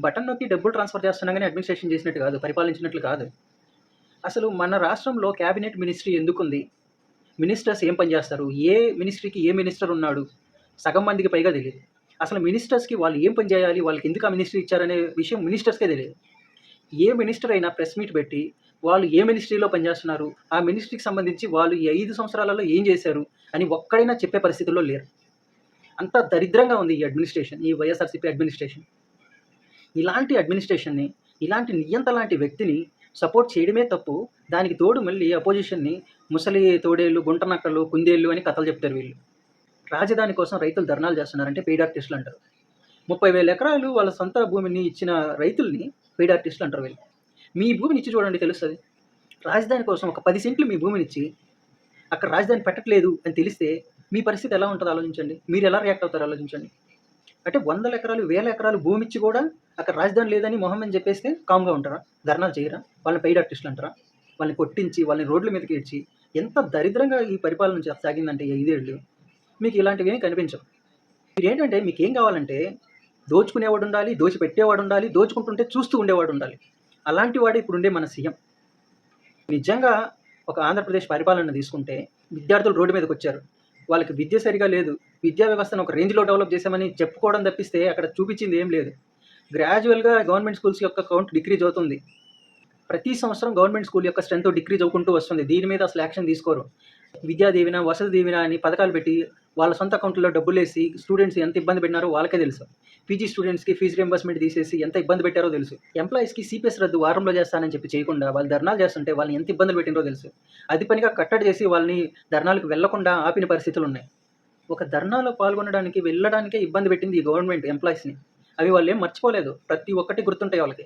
Button నొక్కి డబ్బులు transfer చేస్తున్నా కానీ అడ్మినిస్ట్రేషన్ చేసినట్టు కాదు పరిపాలించినట్లు కాదు. అసలు మన రాష్ట్రంలో క్యాబినెట్ మినిస్ట్రీ ఎందుకుంది? మినిస్టర్స్ ఏం పనిచేస్తారు ఏ మినిస్ట్రీకి ఏ మినిస్టర్ ఉన్నాడు? సగం మందికి పైగా తెలియదు అసలు మినిస్టర్స్కి వాళ్ళు ఏం పని చేయాలి? వాళ్ళకి ఎందుకు ఆ మినిస్ట్రీ ఇచ్చారనే విషయం మినిస్టర్స్కే తెలియదు ఏ మినిస్టర్ అయినా ప్రెస్ మీట్ పెట్టి వాళ్ళు ఏ మినిస్ట్రీలో పనిచేస్తున్నారు ఆ మినిస్ట్రీకి సంబంధించి వాళ్ళు ఈ ఐదు సంవత్సరాలలో ఏం చేశారు? అని ఒక్కడైనా చెప్పే పరిస్థితుల్లో లేరు. అంత దరిద్రంగా ఉంది ఈ అడ్మినిస్ట్రేషన్ ఈ వైఎస్ఆర్సీపీ అడ్మినిస్ట్రేషన్. ఇలాంటి అడ్మినిస్ట్రేషన్ని ఇలాంటి నియంత లాంటి వ్యక్తిని సపోర్ట్ చేయడమే తప్పు. దానికి తోడు మళ్ళీ అపోజిషన్ని ముసలి తోడేళ్ళు గుంటనక్కలు కుందేళ్ళు అని కథలు చెప్తారు వీళ్ళు. రాజధాని కోసం రైతులు ధర్నాలు చేస్తున్నారంటే పెయిడ్ ఆర్టిస్టులు అంటారు. ముప్పై వేల ఎకరాలు వాళ్ళ సొంత భూమిని ఇచ్చిన రైతుల్ని పెయిడ్ ఆర్టిస్టులు అంటారు వీళ్ళు. మీ భూమిని ఇచ్చి చూడండి తెలుస్తుంది. రాజధాని కోసం ఒక పది సెంట్లు మీ భూమిని ఇచ్చి అక్కడ రాజధాని పెట్టట్లేదు అని తెలిస్తే మీ పరిస్థితి ఎలా ఉంటుందో ఆలోచించండి. మీరు ఎలా రియాక్ట్ అవుతారో ఆలోచించండి. అంటే వందల ఎకరాలు వేల ఎకరాలు భూమి ఇచ్చి కూడా అక్కడ రాజధాని లేదని మొహమ్మద్ చెప్పేస్తే కామ్గా ఉంటారా? ధర్నాలు చేయరా? వాళ్ళని పెయిడ్ ఆర్టిస్టులు అంటారా? వాళ్ళని కొట్టించి వాళ్ళని రోడ్ల మీదకి ఇచ్చి ఎంత దరిద్రంగా ఈ పరిపాలన సాగిందంటే ఐదేళ్ళు. మీకు ఇలాంటివి ఏమీ కనిపించవు. మీరు ఏంటంటే మీకు ఏం కావాలంటే దోచుకునేవాడు ఉండాలి దోచి పెట్టేవాడు ఉండాలి దోచుకుంటుంటే చూస్తూ ఉండేవాడు ఉండాలి. అలాంటి వాడే ఇప్పుడు ఉండే మన సీఎం. నిజంగా ఒక ఆంధ్రప్రదేశ్ పరిపాలన తీసుకుంటే విద్యార్థులు రోడ్డు మీదకి వచ్చారు. వాళ్ళకి విద్య సరిగా లేదు. విద్యా వ్యవస్థను ఒక రేంజ్లో డెవలప్ చేశామని చెప్పుకోవడం తప్పిస్తే అక్కడ చూపించింది ఏం లేదు. గ్రాడ్యువల్గా గవర్నమెంట్ స్కూల్స్ యొక్క కౌంట్ డిక్రీజ్ అవుతుంది. ప్రతి సంవత్సరం గవర్నమెంట్ స్కూల్ యొక్క స్ట్రెంత్ డిక్రీజ్ అవుకుంటూ వస్తుంది. దీని మీద అసలు యాక్షన్ తీసుకోరు. విద్యా దీవెన వసతి దీవెన అని పథకాలు పెట్టి వాళ్ళ సొంత అకౌంట్లో డబ్బులు వేసి స్టూడెంట్స్ ఎంత ఇబ్బంది పెట్టినారో వాళ్ళకే తెలుసు. పీజీ స్టూడెంట్స్కి ఫీజు రింబర్స్మెంట్ తీసేసి ఎంత ఇబ్బంది పెట్టారో తెలుసు. ఎంప్లాయీస్కి సిపిఎస్ రద్దు వారంలో చేస్తానని చెప్పి చేయకుండా వాళ్ళు ధర్నాలు చేస్తుంటే వాళ్ళని ఎంత ఇబ్బందులు పెట్టినో తెలుసు. అది పనిగా కట్టడి చేసి వాళ్ళని ధర్నాలకు వెళ్ళకుండా ఆపిన పరిస్థితులు ఉన్నాయి. ఒక ధర్నాలో పాల్గొనడానికి వెళ్ళడానికే ఇబ్బంది పెట్టింది ఈ గవర్నమెంట్ ఎంప్లాయీస్ని అవి వాళ్ళు ఏం మర్చిపోలేదు. ప్రతి ఒక్కటి గుర్తుంటాయి వాళ్ళకి.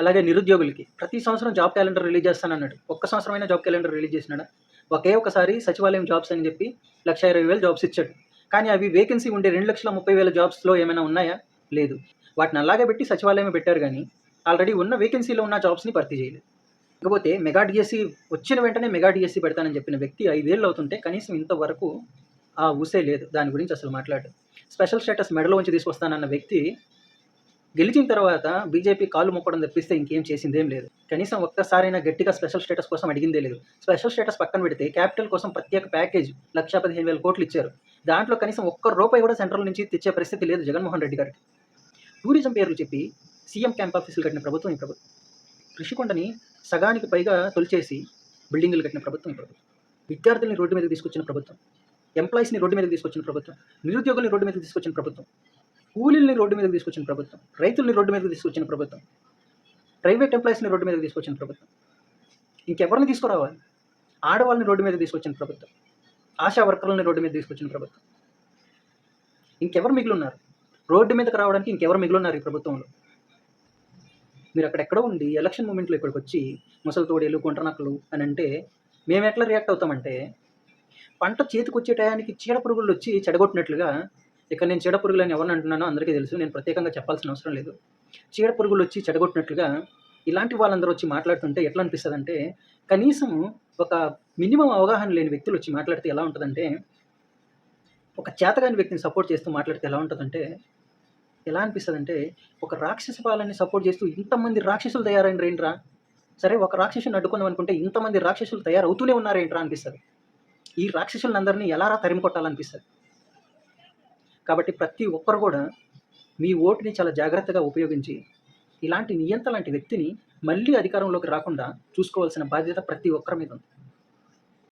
అలాగే నిరుద్యోగులకి. ప్రతి సంవత్సరం జాబ్ క్యాలెండర్ రిలీజ్ చేస్తానన్నాడు. ఒక్క సంవత్సరమైనా జాబ్ క్యాలెండర్ రిలీజ్ చేసినాడు? ఒకే ఒకసారి సచివాలయం జాబ్స్ అని చెప్పి లక్ష ఇరవై వేలు జాబ్స్ ఇచ్చాడు. కానీ అవి వేకెన్సీ ఉండే రెండు లక్షల ముప్పై వేల జాబ్స్లో ఏమైనా ఉన్నాయా? లేదు. వాటిని అలాగే పెట్టి సచివాలయమే పెట్టారు కానీ ఆల్రెడీ ఉన్న వేకెన్సీలో ఉన్న జాబ్స్ని భర్తీ చేయలేదు. ఇకపోతే మెగా డిఎస్సి వచ్చిన వెంటనే మెగా డిఎస్సి పెడతానని చెప్పిన వ్యక్తి ఐదేళ్ళు అవుతుంటే కనీసం ఇంతవరకు ఆ ఊసే లేదు. దాని గురించి అసలు మాట్లాడు స్పెషల్ స్టేటస్ మెడలో ఉంచి తీసుకొస్తానన్న వ్యక్తి గెలిచిన తర్వాత బీజేపీ కాలు మొక్కడం తప్పిస్తే ఇంకేం చేసిందేం లేదు. కనీసం ఒక్కసారైనా గట్టిగా స్పెషల్ స్టేటస్ కోసం అడిగిందే లేదు. స్పెషల్ స్టేటస్ పక్కన పెడితే క్యాపిటల్ కోసం ప్రత్యేక ప్యాకేజ్ లక్ష పదిహేను వేల కోట్లు ఇచ్చారు. దాంట్లో కనీసం ఒక్క రూపాయి కూడా సెంట్రల్ నుంచి తెచ్చే పరిస్థితి లేదు జగన్మోహన్ రెడ్డి గారికి. టూరిజం పేర్లు చెప్పి సీఎం క్యాంప్ ఆఫీసులు కట్టిన ప్రభుత్వం ఈ ప్రభుత్వం. కృషికొండని సగానికి పైగా తొలిచేసి బిల్డింగులు కట్టిన ప్రభుత్వం ఈ ప్రభుత్వం. విద్యార్థుల్ని రోడ్డు మీద తీసుకొచ్చిన ప్రభుత్వం. ఎంప్లాయీస్ని రోడ్డు మీద తీసుకొచ్చిన ప్రభుత్వం. నిరుద్యోగుల్ని రోడ్డు మీద తీసుకొచ్చిన ప్రభుత్వం. కూలీల్ని రోడ్డు మీదకి తీసుకొచ్చిన ప్రభుత్వం. రైతుల్ని రోడ్డు మీదకి తీసుకొచ్చిన ప్రభుత్వం. ప్రైవేట్ ఎంప్లాయీస్ని రోడ్డు మీదకి తీసుకొచ్చిన ప్రభుత్వం. ఇంకెవరిని తీసుకురావాలి? ఆడవాళ్ళని రోడ్డు మీద తీసుకొచ్చిన ప్రభుత్వం. ఆశా వర్కర్లని రోడ్డు మీద తీసుకొచ్చిన ప్రభుత్వం. ఇంకెవరు మిగిలిన్నారు? రోడ్డు మీదకి రావడానికి ఇంకెవరు మిగిలిన్నారు ఈ ప్రభుత్వంలో? మీరు అక్కడెక్కడో ఉండి ఎలక్షన్ మూమెంట్లో ఇక్కడికి వచ్చి ముసలి తోడేలు గుంటనక్కలు అని అంటే మేము ఎట్లా రియాక్ట్ అవుతామంటే పంట చేతికి వచ్చే టయానికి చీడ పురుగులు వచ్చి చెడగొట్టినట్లుగా ఇక్కడ నేను చీడపురుగులు అని ఎవరిని అంటున్నానో అందరికీ తెలుసు నేను ప్రత్యేకంగా చెప్పాల్సిన అవసరం లేదు. చీడ పురుగులు వచ్చి చెడగొట్టినట్లుగా ఇలాంటి వాళ్ళందరూ వచ్చి మాట్లాడుతుంటే ఎట్లా అనిపిస్తుంది అంటే కనీసం ఒక మినిమం అవగాహన లేని వ్యక్తులు వచ్చి మాట్లాడితే ఎలా ఉంటుందంటే ఒక చేతగాని వ్యక్తిని సపోర్ట్ చేస్తూ మాట్లాడితే ఎలా ఉంటుందంటే ఎలా అనిపిస్తుంది అంటే ఒక రాక్షస పాలని సపోర్ట్ చేస్తూ ఇంతమంది రాక్షసులు తయారైన రేంట్రా సరే ఒక రాక్షసుని అడ్డుకుందాం అనుకుంటే ఇంతమంది రాక్షసులు తయారవుతూనే ఉన్నారేంట్రా అనిపిస్తుంది. ఈ రాక్షసులందరినీ ఎలా రా తరిమి కొట్టాలనిపిస్తుంది? కాబట్టి ప్రతి ఒక్కరు కూడా మీ ఓటుని చాలా జాగ్రత్తగా ఉపయోగించి ఇలాంటి నియంత లాంటి వ్యక్తిని మళ్ళీ అధికారంలోకి రాకుండా చూసుకోవాల్సిన బాధ్యత ప్రతి ఒక్కరి మీద ఉంది.